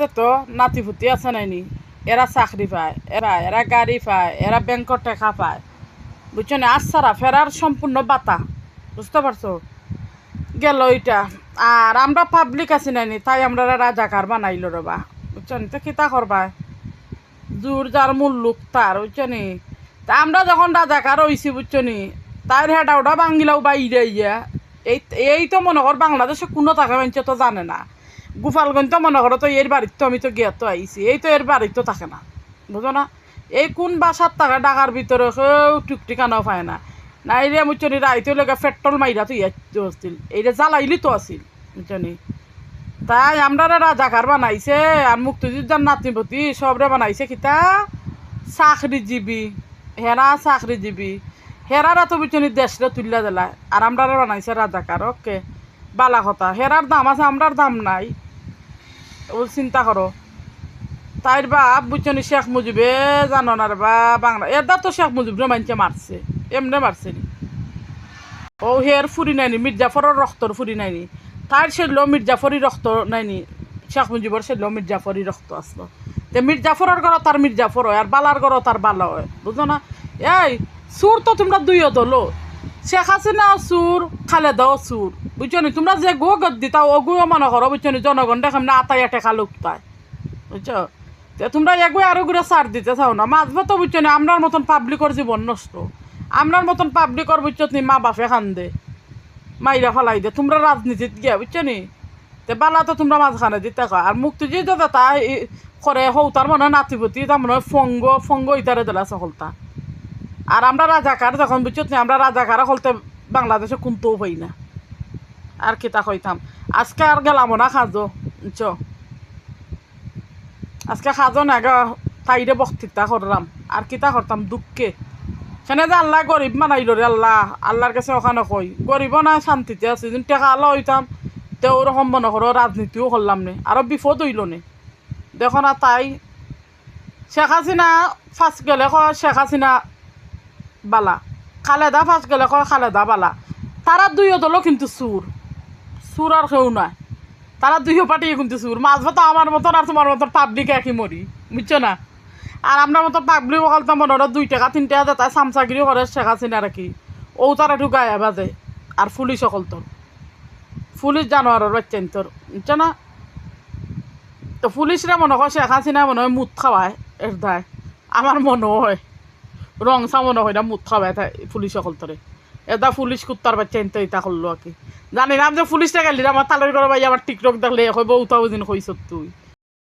যে তো নাতিপুতি আছে নাইনি এরা চাকরি পায়, এরা এরা গাড়ি পায়, এরা ব্যাংকর টাকা পায়। বুঝছ না? আর সারা ফেরার সম্পূর্ণ বাতা বুঝতে পারছ? গেল ওইটা আর আমরা পাবলিক আছি নাইনি তাই আমরা রাজাকার বানাইলো রবা বুঝছ নি? তো কিতা করবা জোর যার মূল লোক তার বুঝছ নি? তা আমরা যখন রাজাকার হইছি বুঝছ নি? তার হেডা ওটা বাঙ্গিলাও বাইরে এই এই তো মনে কর বাংলাদেশে কোনো টাকা মানছে তো জানে না। গোপালগঞ্জ তো মনে করো তো এর বাড়ির তো আমি তো গিয়া তো আইছি। এই তো এর বাড়ির তো থাকে না। বুঝো না? এই কোন বাসার টাকা ডাকার ভিতরে কেউ টুকটিকানাও পায় না। না এই রে মুচনি রাইতে লেগে পেট্রোল মাইরা তো ইয়ে আসছিল এই রে জ্বালাইলি তো আছিল বুঝনি তাই আমরা রাজাকার বানাইছে, আর মুক্তিযুদ্ধের নাতিপতি সবরে বানাইছে কিতা? চাকরিজীবী। হেরা চাকরিজীবী। হেরারা তো বুঝনি দেশরে তুললা দিলায় আর আমরা বানাইছে রাজাকার, ওকে? বালা কথা হেরার দাম আছে, আমরার দাম নাই। ও চিন্তা করো। তাইর বাপ বুঝছনি শেখ মুজিবে জানো না বা বাংলা এটা তো শেখ মুজিবরে মানছে মারছে, এমনি মারছে নি ও হের ফুরি নাইনি, মির্জাফরের রক্তর ফুরি নাইনি। তার সেল মির্জাফরি রক্ত নাইনি, শেখ মুজিবর সেল মির্জাফরি রক্ত আসলো। তে মির্জাফরের ঘর তার মির্জাফর হয়, আর বালার ঘর তার বালা হয়, বুঝো না? এই সুর তো তোমরা দুইও দলো শেখ হাসিনা সুর, খালেদাও সুর। বুঝছ নি তোমরা যে গো গদ দিতা ও গো মনে করো বুঝছ নি জনগণ দেখাম না আতাই টেকা লুকতায় বুঝছ? তে তোমরা এগুলো আরও ঘুরে সার দিতে চাও না। মাঝবে তো বুঝছ না আমরার মতন পাবলিকর জীবন নষ্ট। আমরার মতন পাবলিকর বুঝছ নি মা বাপে খান্দে। মাইরা ফালাই দে। তোমরা রাজনীতিত গিয়া বুঝছ নি তে বালা তো তোমরা মাঝখানে দিতে কয়। আর মুক্তিযুদ্ধ দাতা করে হৌতার মনে নাতিপতি, তার মনে ফঙ্গ ফঙ্গ ইতারে দিলা সকলতা আর আমরা রাজাকার যখন বুঝছ নি আমরা রাজাকার হলতে বাংলাদেশে কোনটাও পাই না। আর কিতা কইতাম। আজকে আর গেলাম না খাজো বুঝছ? আজকে খাজো না গা, তাইরে বক্তৃতা করলাম। আর কিতা করতাম, দুঃখে। সেনে যে আল্লাহ গরিব মানাইল রে আল্লাহ, আল্লাহর কাছে ওখানে কই? গরিব না, শান্তিতে আছে। যদি টেকা আল্লাহ হইতাম, তে ওরকম মনে করো রাজনীতিও করলাম নে। আরও বিপদ হইল নে। দেখো না তাই, শেখ হাসিনা ফাঁস গেলে শেখ হাসিনা বালা। খালেদা ফাঁস গেলে ক খালেদা বালা? তারা দুইও দলও কিন্তু সুর সুর আর কেউ নয় তারা দুইও পার্টি কিন্তু সুর মাছ ভাত আমার মতন আর তোমার মতন পাবলিক একই মরি, বুঝছ না? আর আমরা মতো পাবলিক হল তো মনে দুই টাকা, তিন টাকা দেয় চামচাগিরি করে শেখাছি না আর কি। ও তারা গায়ে বাজে। আর পুলিশ সকল তোর পুলিশ জানোয়ারের বাচ্চান তোর বুঝছ না? তো পুলিশরা মনে হয় শেখ হাসিনা মনে হয় মুদ খাওয়ায়, এর দায়। আমার মনে হয়। রং সামনে হয় না মুদ খাওয়ায় তাই পুলিশ সকল তরে এটা পুলিশ কুত্তার বাচ্চা এনতে এটা করল আর কি জানি না যে পুলিশটা গেলি আমার তালের করে ভাই আমার টিকটক দেখলে হয় বউতাও দিন কইস তুই।